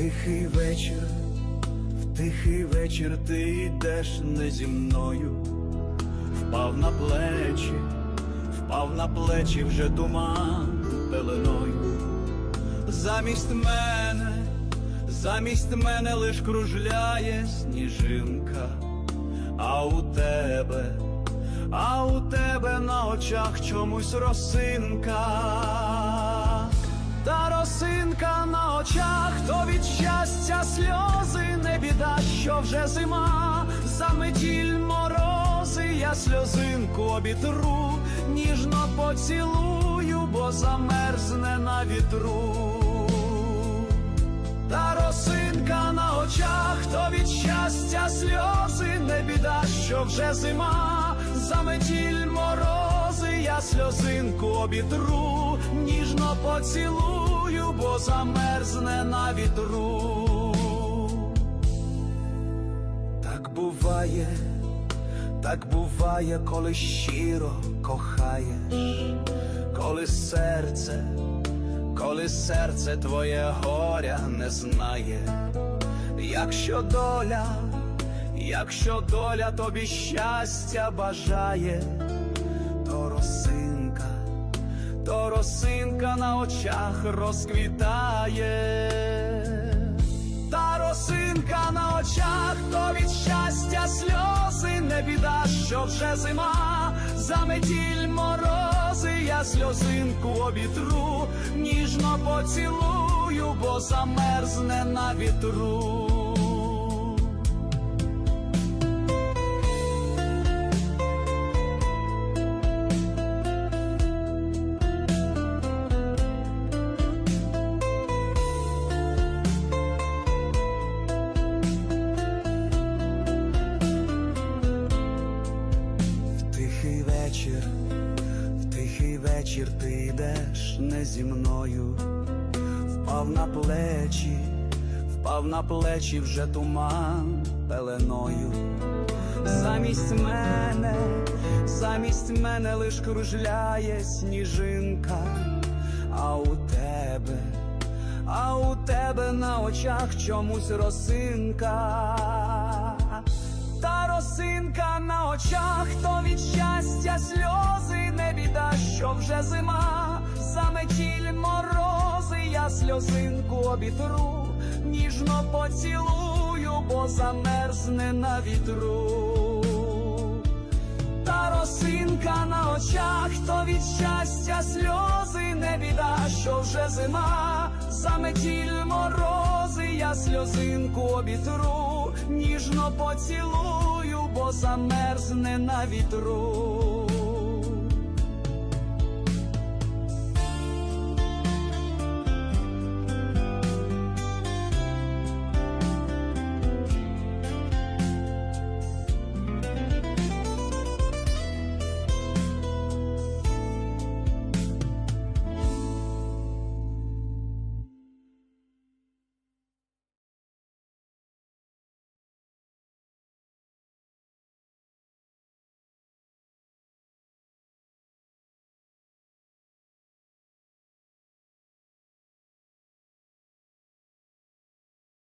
тихий вечір, в тихий вечір ти йдеш не зі мною, впав на плечі, впав на плечі вже туман пеленою. Замість мене, замість мене лиш кружляє сніжинка, а у тебе, а у тебе на очах чомусь росинка. Та росинка на очах, то від щастя сльози не біда, що вже зима, заметіль морози, я сльозинку обітру, ніжно поцілую, бо замерзне на вітру. Та росинка на очах, то від щастя сльози не біда, що вже зима, заметіль морози, я сльозинку обітру, ніжно поцілую, бо замерзне на вітру. Так буває, так буває, коли щиро кохаєш, коли серце, коли серце твоє горя не знає, якщо доля, якщо доля тобі щастя бажає, то росинка на очах розквітає. Та росинка на очах, то від щастя сльози не біда, що вже зима, заметіль морози, я сльозинку обітру, ніжно поцілую, бо замерзне на вітру. Тихий вечір, в тихий вечір ти йдеш не зі мною, впав на плечі, впав на плечі вже туман пеленою. Замість мене, замість мене лиш кружляє сніжинка, а у тебе, а у тебе на очах чомусь росинка. Росинка на очах, то від щастя сльози не біда, що вже зима, заметіль морози, я сльозинку обітру, ніжно поцілую, бо замерзне на вітру. Та росинка на очах, то від щастя сльози не біда, що вже зима, заметіль морози, я сльозинку обітру, ніжно поцілую, бо замерзне на вітру.